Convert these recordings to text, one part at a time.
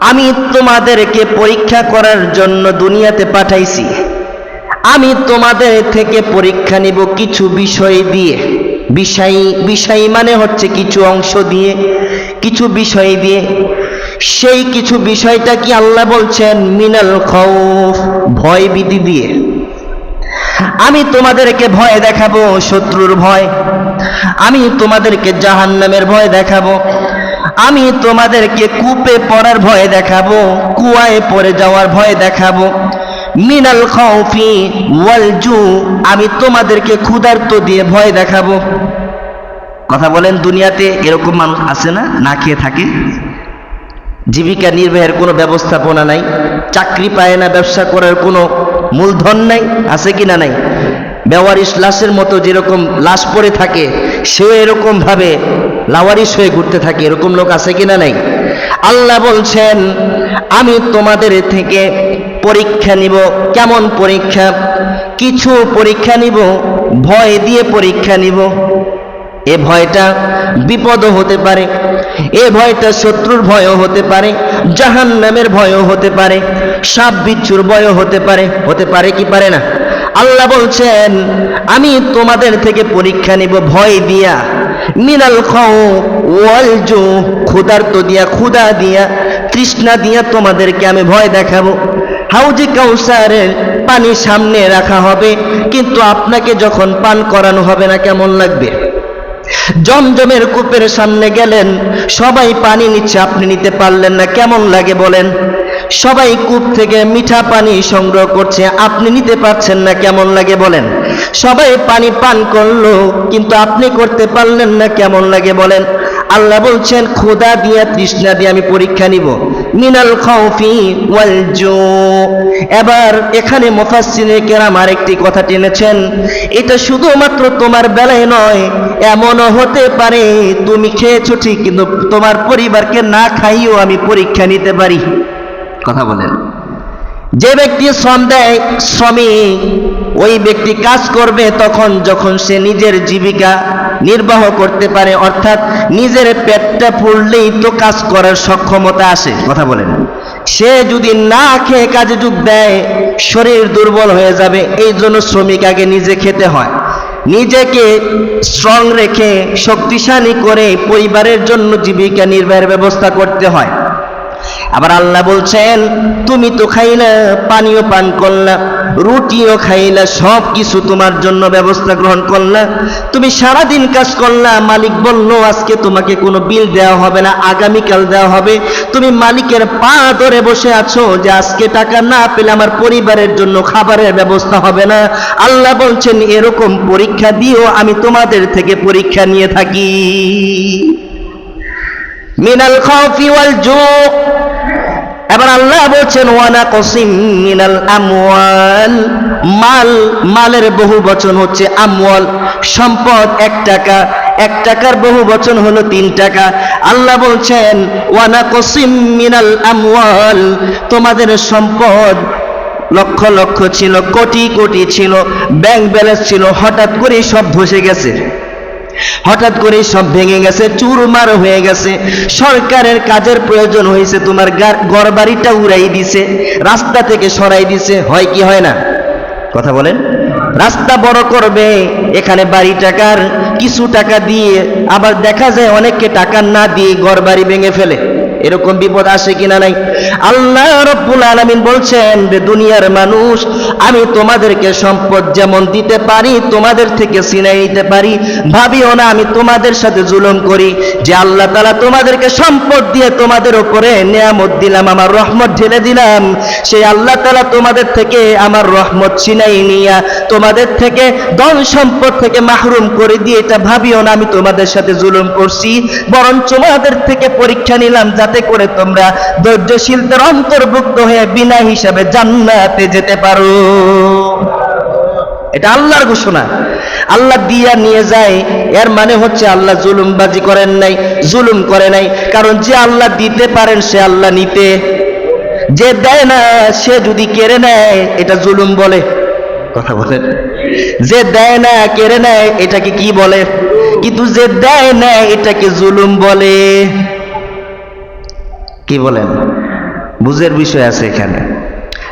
আমি তোমাদেরকে পরীক্ষা করার জন্য দুনিয়াতে পাঠাইছি। আমি তোমাদের থেকে পরীক্ষা নিব কিছু বিষয় দিয়ে। বিষয় বিষয় মানে হচ্ছে কিছু অংশ দিয়ে, কিছু বিষয় দিয়ে। সেই কিছু বিষয়টা কি আল্লাহ বলছেন? মিনাল খৌফ, ভয় বিধি দিয়ে। আমি তোমাদেরকে ভয় দেখাবো, শত্রুর ভয়। আমি তোমাদেরকে জাহান্নামের ভয় দেখাবো। আমি তোমাদেরকে কূপে পড়ার ভয় দেখাবো, কুয়ায় পড়ে যাওয়ার ভয় দেখাবো। মিনাল খাউফি ওয়াল জু, আমি তোমাদেরকে ক্ষুধার্ত দিয়ে ভয় দেখাবো। কথা বলেন, দুনিয়াতে এরকম মানুষ আছে না না খেয়ে থাকে? জীবিকা নির্বাহের কোনো ব্যবস্থাপনা নাই, চাকরি পায় না, ব্যবসা করার কোনো মূলধন নাই, আছে কি না নাই? বেওয়ারিশ লাশের মতো যেরকম লাশ পড়ে থাকে, সেও এরকম ভাবে লাওয়ারিশ হয়ে ঘুরতে থাকে। এরকম লোক আছে কিনা নাই? আল্লাহ বলছেন, আমি তোমাদের থেকে পরীক্ষা নিব। কেমন পরীক্ষা? কিছু পরীক্ষা নিব, ভয় দিয়ে পরীক্ষা নিব। এ ভয়টা বিপদও হতে পারে, এ ভয়টা শত্রুর ভয়ও হতে পারে জাহান নামের ভয়ও হতে পারে সাপ বিচ্ছুর ভয়ও হতে পারে হতে পারে কি পারে না? আল্লাহ বলছেন, আমি তোমাদের থেকে পরীক্ষা নিব, ভয় দিয়া। মিনাল ওয়াল জু, ক্ষুধার্ত দিয়া, ক্ষুধা দিয়া, তৃষ্ণা দিয়া তোমাদেরকে আমি ভয় দেখাবো। হাউজি কাউসারের পানি সামনে রাখা হবে, কিন্তু আপনাকে যখন পান করানো হবে না, কেমন লাগবে? জমজমের কূপের সামনে গেলেন, সবাই পানি নিচ্ছে, আপনি নিতে পারলেন না, কেমন লাগে বলেন? সবাই কূপ থেকে মিঠা পানি সংগ্রহ করছে। আপনি নিতে পারছেন না, কেমন লাগে বলেন? সবাই পানি পান করল, কিন্তু আপনি করতে পারলেন না, কেমন লাগে বলেন? আল্লাহ বলছেন, খোদা দিয়া, তৃষ্ণা দিয়ে আমি পরীক্ষা নিব। মিনাল খাউফি ওয়াল জু। এবার এখানে মুফাসসিরে কেরাম আরেকটি কথা টেনেছেন। এটা শুধুমাত্র তোমার বেলায় নয়, এমনও হতে পারে। তুমি খেয়েছো ঠিক, কিন্তু তোমার পরিবারকে না খাইও আমি পরীক্ষা নিতে পারি। কথা বলেন। যে ব্যক্তি শ্রম দেয় শ্রমিক ওই ব্যক্তি কাজ করবে তখন যখন সে নিজের জীবিকা নির্বাহ করতে পারে, অর্থাৎ নিজের পেটটা ফুললেই তো কাজ করার সক্ষমতা আসে কথা বলেন। সে যদি না খেয়ে কাজে যোগ দেয়, শরীর দুর্বল হয়ে যাবে, এই জন্য শ্রমিক আগে নিজে খেতে হয়। নিজেকে স্ট্রং রেখে শক্তিশালী করে পরিবারের জন্য জীবিকা নির্বাহের ব্যবস্থা করতে হয়। আবার আল্লাহ বলছেন, তুমি তো খাইলা পানিও পান করলা, রুটিও খাইলা সব কিছু তোমার জন্য ব্যবস্থা গ্রহণ করলা, তুমি সারাদিন কাজ করলা, মালিক বলল, আজকে তোমাকে কোনো বিল দেওয়া হবে না, আগামীকাল দেওয়া হবে। তুমি মালিকের পা ধরে বসে আছো যে আজকে টাকা না পেলে আমার পরিবারের জন্য খাবারের ব্যবস্থা হবে না। আল্লাহ বলছেন, এরকম পরীক্ষা দিও, আমি তোমাদের থেকে পরীক্ষা নিয়ে থাকি। মিনাল খাউফি ওয়াল জু এবার আল্লাহ বলছেন ওয়ানা কসিম মিনাল আমওয়াল। মাল, মালের বহু বচন হচ্ছে আমওয়াল। সম্পদ এক টাকা, এক টাকার বহু বচন হলো তিন টাকা। আল্লাহ বলছেন ওয়ানা কসিম মিনাল আমওয়াল। তোমাদের সম্পদ লক্ষ লক্ষ ছিল, কোটি কোটি ছিল, ব্যাংক ব্যালেন্স ছিল, হঠাৎ করে সব ধসে গেছে। হঠাৎ করে সব ভেঙে গেছে, চুরমার হয়ে গেছে। সরকারের কাজের প্রয়োজন হয়েছে, তোমার ঘর বাড়িটা উড়াই দিছে, রাস্তা থেকে সরাই দিছে। হয় কি, হয় না? কথা বলেন। রাস্তা বড় করবে, এখানে বাড়ি টাকার কিছু টাকা দিয়ে, আবার দেখা যায় অনেককে টাকা না দিয়ে ঘর বাড়ি ভেঙে ফেলে। এরকম বিপদ আসে কিনা নাই? আল্লাহ রব্বুল আলামিন বলছেন যে, দুনিয়ার মানুষ আমি তোমাদেরকে সম্পদ যেমন দিতে পারি, তোমাদের থেকে ছিনাই নিতে পারি। ভাবিও না, আমি তোমাদের সাথে জুলুম করি। যে আল্লাহ তালা তোমাদেরকে সম্পদ দিয়ে তোমাদের উপরে নিয়ামত দিলাম, আমার রহমত ঢেলে দিলাম। সেই আল্লাহ তালা তোমাদের থেকে আমার রহমত ছিনাই নিয়া, তোমাদের থেকে ধন সম্পদ থেকে মাহরুম করে দিয়ে এটা ভাবিও না, আমি তোমাদের সাথে জুলুম করছি। বরং তোমাদের থেকে পরীক্ষা নিলাম, যাতে করে তোমরা ধৈর্যশীলদের অন্তর্ভুক্ত হয়ে বিনা হিসাবে জান্নাতে যেতে পারো। এটা আল্লাহর ঘোষণা। আল্লাহ দিয়া নিয়ে যায়, এর মানে হচ্ছে আল্লাহ জুলুমবাজি করেন নাই, জুলুম করে নাই। কারণ যে আল্লাহ দিতে পারেন, সে আল্লাহ নিতে। যে দেয় না, সে যদি কেড়ে নেয়, এটা জুলুম বলে। কথা বলেন। যে দেয় না, কেড়ে নেয়, এটাকে কি বলে? কিন্তু যে দেয় না, এটাকে জুলুম বলে। কি বলেন? বুঝের বিষয় আছে এখানে।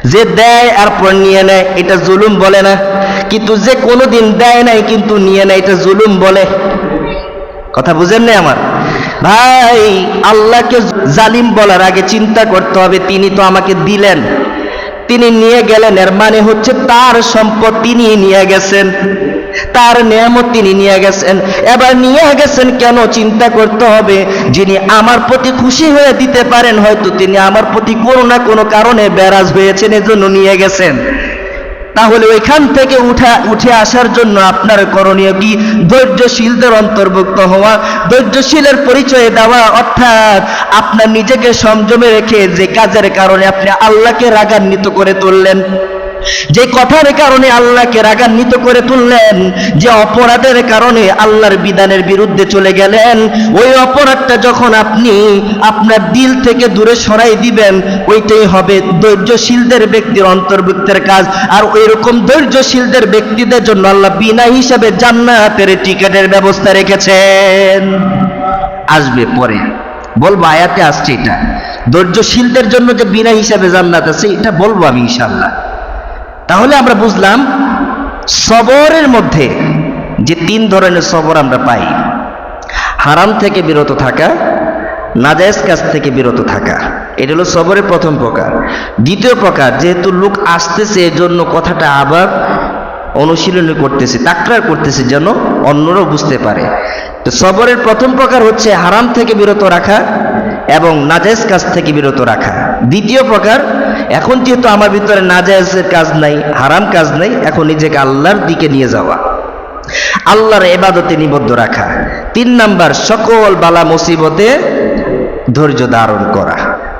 যে দেয় আর পর নিয়ে নেয়, এটা জুলুম বলে না। কিন্তু যে কোনোদিন দেয় নাই, কিন্তু নিয়ে নেয়, এটা জুলুম বলে। কথা বুঝেন না আমার? ভাই, আল্লাহকে জালিম বলার আগে চিন্তা করতে হবে, তিনি তো আমাকে দিলেন। তিনি নিয়ে গেলেন, এর মানে হচ্ছে তার সম্পদ তিনি নিয়ে গেছেন। তার নিয়ামত তিনি নিয়ে গেছেন। এবার নিয়ে গেছেন কেন চিন্তা করতে হবে? যিনি আমার প্রতি খুশি হয়ে দিতে পারেন, হয়তো তিনি আমার প্রতি কোনো না কোনো কারণে ব্যারাজ হয়েছেন, এজন্য নিয়ে গেছেন। তাহলে ওইখান থেকে উঠা, উঠে আসার জন্য আপনার করণীয় কি? ধৈর্যশীলদের অন্তর্ভুক্ত হওয়া, ধৈর্যশীলের পরিচয় দেওয়া, অর্থাৎ আপনার নিজেকে সংযমে রেখে যে কাজের কারণে আপনি আল্লাহকে রাগান্বিত করে তুললেন। যে কথার কারণে আল্লাহকে রাগান্বিত করে তুললেন, যে অপরাধের কারণে আল্লাহর বিধানের বিরুদ্ধে চলে গেলেন, ওই অপরাধটা যখন আপনি আপনার দিল থেকে দূরে সরাই দিবেন, ওইটাই হবে ধৈর্যশীলদের ব্যক্তির অন্তর্ভুক্তের কাজ। আর ওই রকম ধৈর্যশীলদের ব্যক্তিদের জন্য আল্লাহ বিনা হিসাবে জান্নাতের টিকেটের ব্যবস্থা রেখেছেন। আসবে পরে। বলব আয়াতে আসছে এটা। ধৈর্যশীলদের জন্য যে বিনা হিসাবে জান্নাত আছে, এটা বলব আমি ইনশাল্লাহ তাহলে আমরা বুঝলাম সবরের মধ্যে যে তিন ধরনের সবর আমরা পাই। হারাম থেকে বিরত থাকা, নাজায়েজ কাজ থেকে বিরত থাকা। এটা হলো সবরের প্রথম প্রকার। দ্বিতীয় প্রকার, যেহেতু লোক আসতেছে এর জন্য কথাটা আবার অনুশীলনী করতেছে, তাকরার করতেছে যেন অন্যরাও বুঝতে পারে। তো সবরের প্রথম প্রকার হচ্ছে হারাম থেকে বিরত রাখা এবং নাজায়েজ কাজ থেকে বিরত রাখা। দ্বিতীয় প্রকার, এখন যেহেতু আমার ভিতরে নাজায়েজের কাজ নাই, হারাম কাজ নাই, এখন নিজেকে আল্লাহর দিকে নিয়ে যাওয়া। আল্লাহর এবাদতে নিবদ্ধ রাখা। তিন নাম্বার, সকল বালা মুসিবতে ধৈর্য ধারণ করা।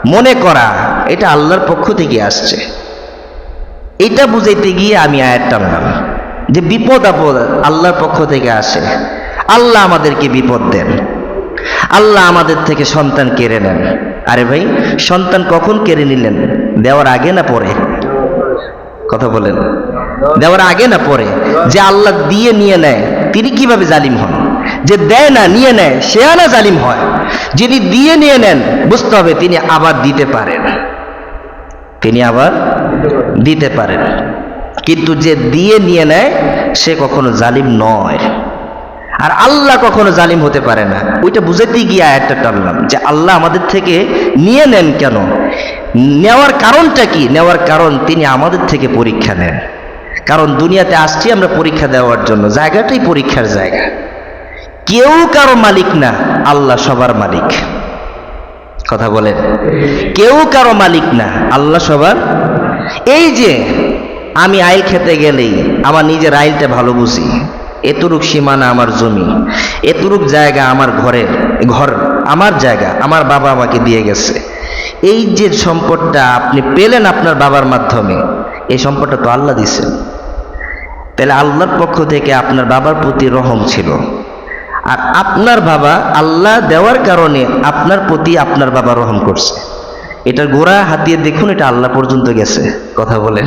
মনে করা, এটা আল্লাহর পক্ষ থেকে আসছে। এটা বুঝাইতে গিয়ে আমি আয়াত টানলাম, যে বিপদ আপদ আল্লাহর পক্ষ থেকে আসে। আল্লাহ আমাদেরকে বিপদ দেন। আল্লাহ আমাদের থেকে সন্তান কেড়ে নেন। আরে ভাই, সন্তান কখন কেড়ে নিলেন? দেওয়ার আগে না পরে? কথা বলেন। দেওয়ার আগে না পরে? যে আল্লাহ দিয়ে নিয়ে নেয়, তিনি কীভাবে জালিম হন? যে দেয় না, নিয়ে নেয় সে না জালিম হয়। যিনি দিয়ে নিয়ে নেন, বুঝতে হবে তিনি আবার দিতে পারেন। তিনি আবার দিতে পারেন। কিন্তু যে দিয়ে নিয়ে নেয়, সে কখনো জালিম নয়। আর আল্লাহ কখনো জালিম হতে পারে না। ওইটা বুঝাতেই গিয়ে আয়াতটা টানলাম যে আল্লাহ আমাদের থেকে নিয়ে নেন কেন? নেওয়ার কারণটা কি? নেওয়ার কারণ তিনি আমাদের থেকে পরীক্ষা নেন। কারণ দুনিয়াতে আসছি আমরা পরীক্ষা দেওয়ার জন্য। জায়গাটাই পরীক্ষার জায়গা। কেউ কারও মালিক না, আল্লাহ সবার মালিক। কথা বলেন? কেউ কারও মালিক না, আল্লাহ সবার এই যে আমি আইল খেতে গেলেই আমার নিজের আইলটা ভালো বুঝি। এতটুক সীমানা আমার জমি এতটুক জায়গা আমার ঘরের, ঘর আমার জায়গা, আমার বাবা আমাকে দিয়ে গেছে। এই যে সম্পদটা আপনি পেলেন আপনার বাবার মাধ্যমে, এই সম্পদটা তো আল্লাহ দিছেন তাহলে আল্লাহর পক্ষ থেকে আপনার বাবার প্রতি রহম ছিল। আর আপনার বাবা আল্লাহ দেওয়ার কারণে আপনার প্রতি আপনার বাবা রহম করছে। এটার গোড়া হাতিয়ে দেখুন, এটা আল্লাহ পর্যন্ত গেছে। কথা বলেন।